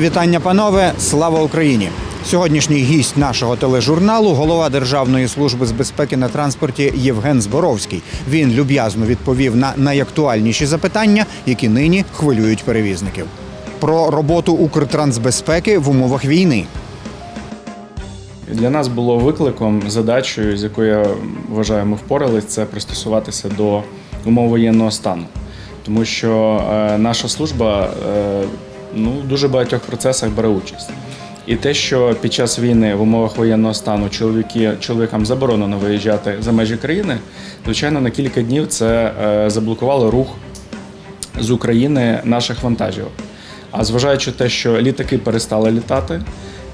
Вітання, панове! Слава Україні! Сьогоднішній гість нашого тележурналу голова Державної служби з безпеки на транспорті Євген Зборовський. Він люб'язно відповів на найактуальніші запитання, які нині хвилюють перевізників. Про роботу Укртрансбезпеки в умовах війни. Для нас було викликом, задачею, з якою я вважаю, ми впоралися, це пристосуватися до умов воєнного стану. Тому що е, наша служба е, ну, в дуже багатьох процесах бере участь. І те, що під час війни в умовах воєнного стану чоловіки, чоловікам заборонено виїжджати за межі країни, звичайно, на кілька днів це е, заблокувало рух з України наших вантажівок. А зважаючи те, що літаки перестали літати,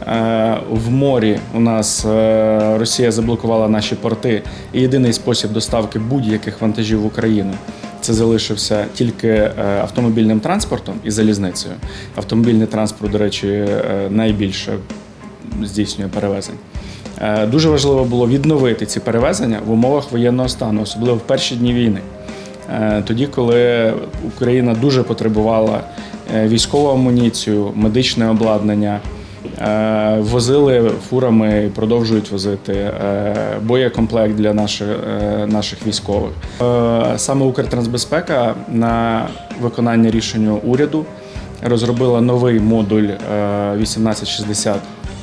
е, в морі у нас е, Росія заблокувала наші порти, і єдиний спосіб доставки будь-яких вантажів в Україну це залишився тільки е, автомобільним транспортом і залізницею. Автомобільний транспорт, до речі, е, найбільше здійснює перевезень. Е, Дуже важливо було відновити ці перевезення в умовах воєнного стану, особливо в перші дні війни. Тоді, коли Україна дуже потребувала військову амуніцію, медичне обладнання, возили фурами продовжують возити е, боєкомплект для наших, е, наших військових. Е, Саме Укртрансбезпека на виконання рішення уряду розробила новий модуль е, 1860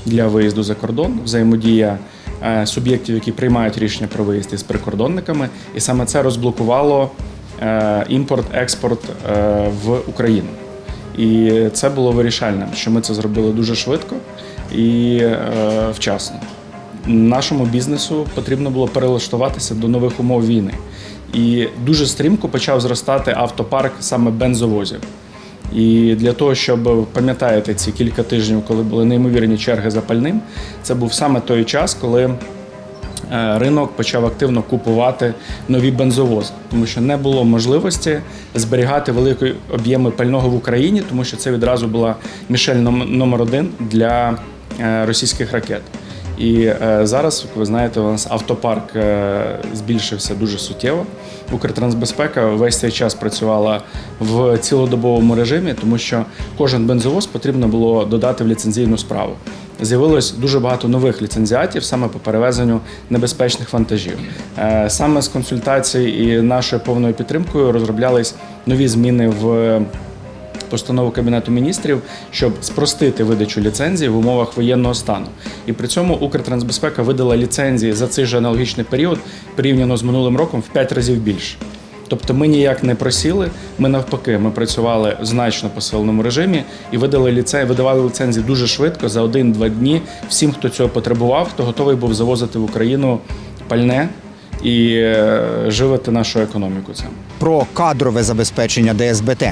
для виїзду за кордон, взаємодія е, суб'єктів, які приймають рішення про виїзд із прикордонниками, і саме це розблокувало е, імпорт-експорт е, в Україну. І це було вирішальним, що ми це зробили дуже швидко і е, вчасно. Нашому бізнесу потрібно було перелаштуватися до нових умов війни. І дуже стрімко почав зростати автопарк саме бензовозів. І для того, щоб пам'ятаєте ці кілька тижнів, коли були неймовірні черги за пальним, це був саме той час, коли ринок почав активно купувати нові бензовози, тому що не було можливості зберігати великі об'єми пального в Україні, тому що це відразу була мішель номер один для е, російських ракет. І е, зараз, як ви знаєте, у нас автопарк е, збільшився дуже суттєво. Укртрансбезпека весь цей час працювала в цілодобовому режимі, тому що кожен бензовоз потрібно було додати в ліцензійну справу. З'явилось дуже багато нових ліцензіатів саме по перевезенню небезпечних вантажів. Е, Саме з консультацій і нашою повною підтримкою розроблялись нові зміни в постанову Кабінету міністрів, щоб спростити видачу ліцензій в умовах воєнного стану. І при цьому Укртрансбезпека видала ліцензії за цей же аналогічний період порівняно з минулим роком в 5 разів більше. Тобто ми ніяк не просіли. Ми навпаки, ми працювали в значно посиленому режимі і видали ліцензії, видавали ліцензії дуже швидко за один-два дні всім, хто цього потребував, хто готовий був завозити в Україну пальне і е, живити нашу економіку цим. Про кадрове забезпечення ДСБТ.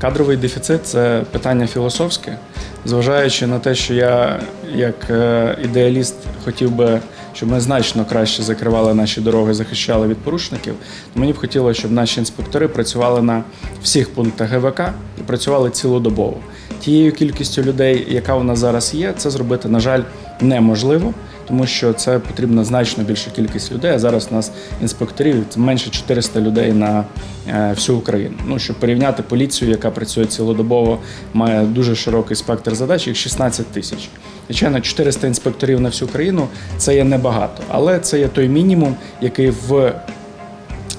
Кадровий дефіцит це питання філософське, зважаючи на те, що я як е, ідеаліст хотів би, щоб ми значно краще закривали наші дороги, захищали від порушників. То мені б хотілося, щоб наші інспектори працювали на всіх пунктах ГВК і працювали цілодобово. Тією кількістю людей, яка у нас зараз є, це зробити, на жаль, неможливо. Тому що це потрібна значно більша кількість людей. А зараз у нас інспекторів менше 400 людей на е, всю Україну. Ну щоб порівняти поліцію, яка працює цілодобово, має дуже широкий спектр задач, їх 16 тисяч. Звичайно, 400 інспекторів на всю країну це є небагато, але це є той мінімум, який в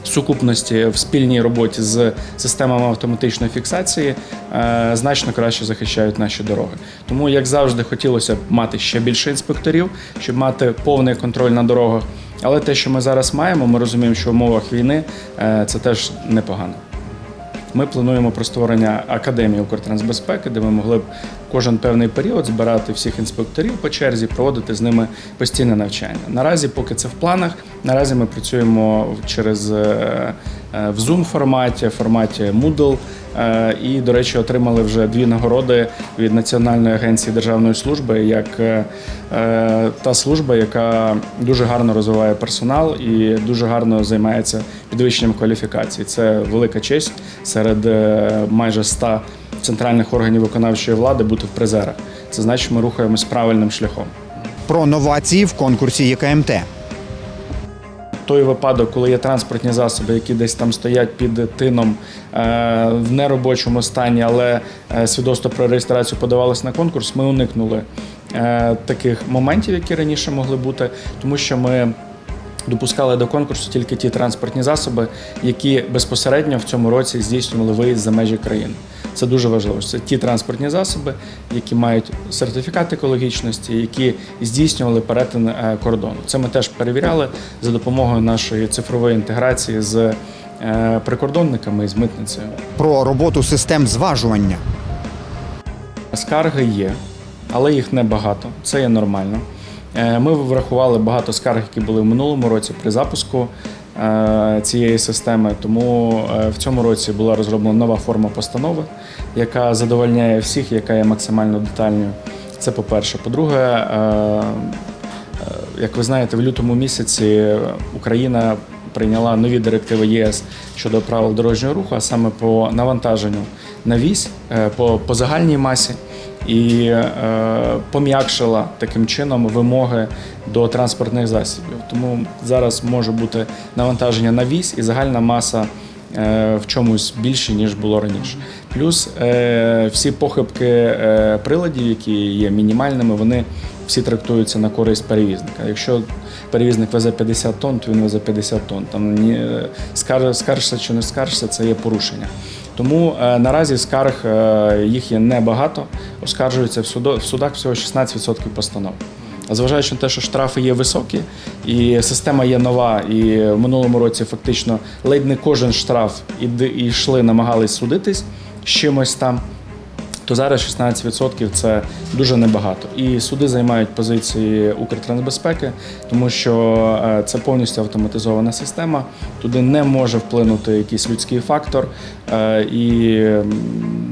сукупності в спільній роботі з системами автоматичної фіксації е, значно краще захищають наші дороги. Тому, як завжди, хотілося б мати ще більше інспекторів, щоб мати повний контроль на дорогах. Але те, що ми зараз маємо, ми розуміємо, що в умовах війни е, це теж непогано. Ми плануємо про створення академії Укртрансбезпеки, де ми могли б кожен певний період збирати всіх інспекторів по черзі, проводити з ними постійне навчання. Наразі, поки це в планах, наразі ми працюємо через е, в Zoom форматі, форматі Moodle. Е, І, до речі, отримали вже дві нагороди від Національної агенції державної служби як е, е, та служба, яка дуже гарно розвиває персонал і дуже гарно займається підвищенням кваліфікації. Це велика честь серед е, майже ста центральних органів виконавчої влади бути в призерах. Це значить, ми рухаємось правильним шляхом. Про новації в конкурсі ЄКМТ. Той випадок, коли є транспортні засоби, які десь там стоять під тином е, в неробочому стані, але е, свідоцтво про реєстрацію подавалось на конкурс, ми уникнули е, таких моментів, які раніше могли бути, тому що ми. Допускали до конкурсу тільки ті транспортні засоби, які безпосередньо в цьому році здійснювали виїзд за межі країни. Це дуже важливо. Це ті транспортні засоби, які мають сертифікат екологічності, які здійснювали перетин е, кордону. Це ми теж перевіряли за допомогою нашої цифрової інтеграції з е, прикордонниками і з митницею. Про роботу систем зважування. Скарги є, але їх небагато. Це є нормально. Е, Ми врахували багато скарг, які були в минулому році при запуску цієї системи. Тому е, в цьому році була розроблена нова форма постанови, яка задовольняє всіх, яка є максимально детальною. Це по-перше. По-друге, е, е, як ви знаєте, в лютому місяці Україна прийняла нові директиви ЄС щодо правил дорожнього руху, а саме по навантаженню на вісь е, по, по загальній масі і е, пом'якшила таким чином вимоги до транспортних засобів. Тому зараз може бути навантаження на вісь і загальна маса е, в чомусь більше, ніж було раніше. Плюс е, всі похибки е, приладів, які є мінімальними, вони всі трактуються на користь перевізника. Якщо перевізник везе 50 тонн, то він везе 50 тонн. Там скаржся чи не скаржся, це є порушення. Тому наразі скарг їх є небагато, судо, в судах всього 16% постанов. Зважаючи на те, що штрафи є високі, і система є нова, і в минулому році фактично ледь не кожен штраф і йшли, намагались судитись з чимось там, то зараз 16% це дуже небагато. І суди займають позиції Укртрансбезпеки, тому що е, це повністю автоматизована система. Туди не може вплинути якийсь людський фактор. е, І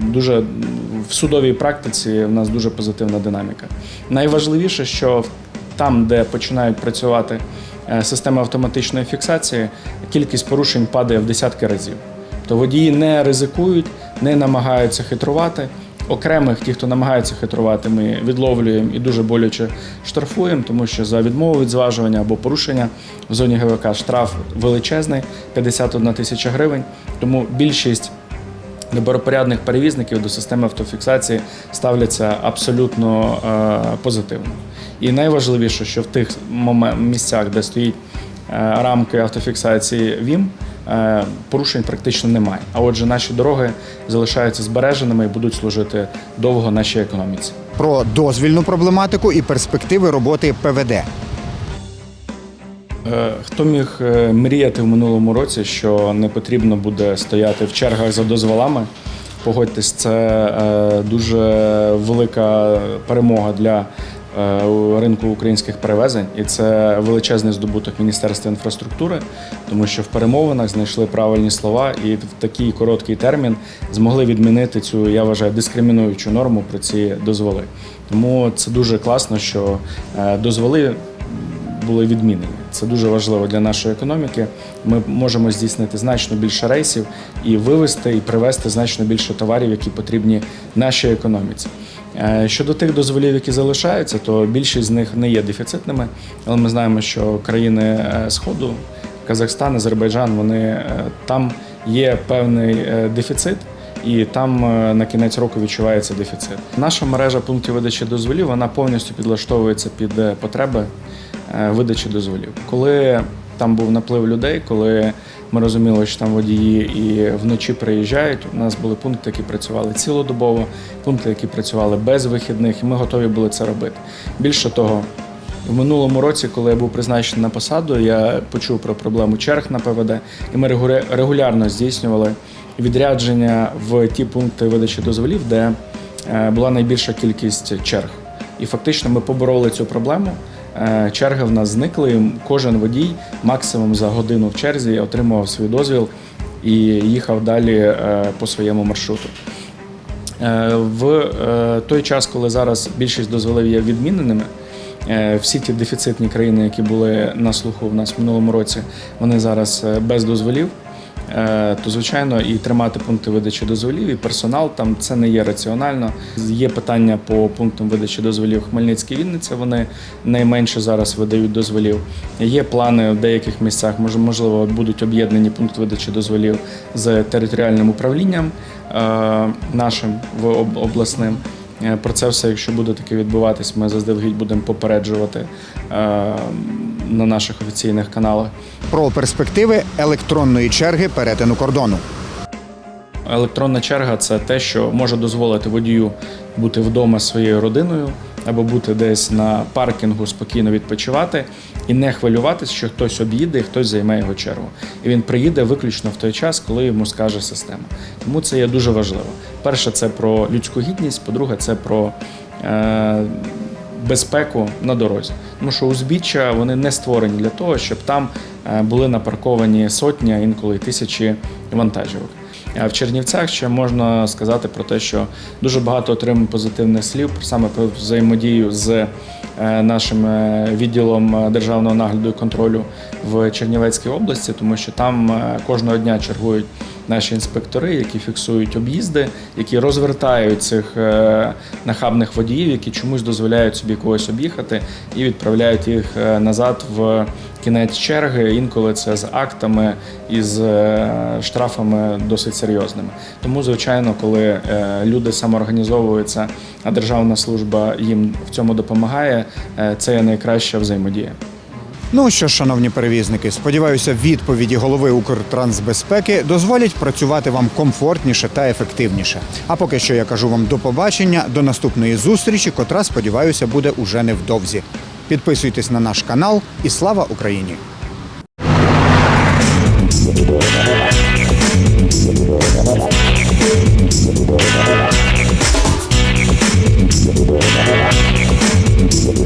дуже в судовій практиці в нас дуже позитивна динаміка. Найважливіше, що там, де починають працювати е, системи автоматичної фіксації, кількість порушень падає в десятки разів. То водії не ризикують, не намагаються хитрувати. Окремих, ті, хто намагається хитрувати, ми відловлюємо і дуже боляче штрафуємо, тому що за відмову від зважування або порушення в зоні ГВК штраф величезний 51 тисяча гривень. Тому більшість добропорядних перевізників до системи автофіксації ставляться абсолютно е, позитивно. І найважливіше, що в тих місцях, де стоїть е, рамки автофіксації ВІМ, е, порушень практично немає. А отже, наші дороги залишаються збереженими і будуть служити довго нашій економіці. Про дозвільну проблематику і перспективи роботи ПВД. Е, Хто міг е, мріяти в минулому році, що не потрібно буде стояти в чергах за дозволами? Погодьтесь, це е, дуже велика перемога для ринку українських перевезень, і це величезний здобуток Міністерства інфраструктури, тому що в перемовинах знайшли правильні слова і в такий короткий термін змогли відмінити цю, я вважаю, дискримінуючу норму про ці дозволи. Тому це дуже класно, що дозволи були відмінені. Це дуже важливо для нашої економіки. Ми можемо здійснити значно більше рейсів і вивезти і привезти значно більше товарів, які потрібні нашій економіці. Е, Щодо тих дозволів, які залишаються, то більшість з них не є дефіцитними, але ми знаємо, що країни е, Сходу, Казахстан, Азербайджан, вони е, там є певний дефіцит. І там на кінець року відчувається дефіцит. Наша мережа пунктів видачі дозволів вона повністю підлаштовується під потреби видачі дозволів. Коли там був наплив людей, коли ми розуміли, що там водії і вночі приїжджають, у нас були пункти, які працювали цілодобово, пункти, які працювали без вихідних, і ми готові були це робити. Більше того, в минулому році, коли я був призначений на посаду, я почув про проблему черг на ПВД, і ми регуля- регулярно здійснювали відрядження в ті пункти видачі дозволів, де е, була найбільша кількість черг. І фактично ми побороли цю проблему. Е, Черги в нас зникли. Кожен водій максимум за годину в черзі отримував свій дозвіл і їхав далі е, по своєму маршруту. Е, В той час, коли зараз більшість дозволів є відміненими, всі ті дефіцитні країни, які були на слуху в нас в минулому році, вони зараз без дозволів. Е, то звичайно і тримати пункти видачі дозволів, і персонал там це не є раціонально. Є питання по пунктам видачі дозволів Хмельницький Вінниця. Вони найменше зараз видають дозволів. Є плани в деяких місцях, мож- можливо, будуть об'єднані пункти видачі дозволів з територіальним управлінням е, нашим в обласним. Е, Про це все, якщо буде таке відбуватись, ми заздалегідь будемо попереджувати на наших офіційних каналах. Про перспективи електронної черги перетину кордону. Електронна черга це те, що може дозволити водію бути вдома зі своєю родиною або бути десь на паркінгу спокійно відпочивати і не хвилюватися, що хтось об'їде і хтось займе його чергу. І він приїде виключно в той час, коли йому скаже система. Тому це є дуже важливо. Перше, це про людську гідність, по-друге, це про е, безпеку на дорозі. Тому що узбіччя вони не створені для того, щоб там е, були напарковані сотні, а інколи тисячі вантажівок. А в Чернівцях ще можна сказати про те, що дуже багато отримуємо позитивних слів саме про взаємодію з е, нашим е, відділом е, державного нагляду і контролю в Чернівецькій області, тому що там е, кожного дня чергують наші інспектори, які фіксують об'їзди, які розвертають цих е, нахабних водіїв, які чомусь дозволяють собі когось об'їхати і відправляють їх е, назад в кінець черги. Інколи це з актами і з е, штрафами досить серйозними. Тому, звичайно, коли люди самоорганізовуються, а державна служба їм в цьому допомагає, це є найкраща взаємодія. Ну що, шановні перевізники, сподіваюся, відповіді голови Укртрансбезпеки дозволять працювати вам комфортніше та ефективніше. А поки що я кажу вам до побачення, до наступної зустрічі, котра, сподіваюся, буде уже невдовзі. Підписуйтесь на наш канал і слава Україні! Thank.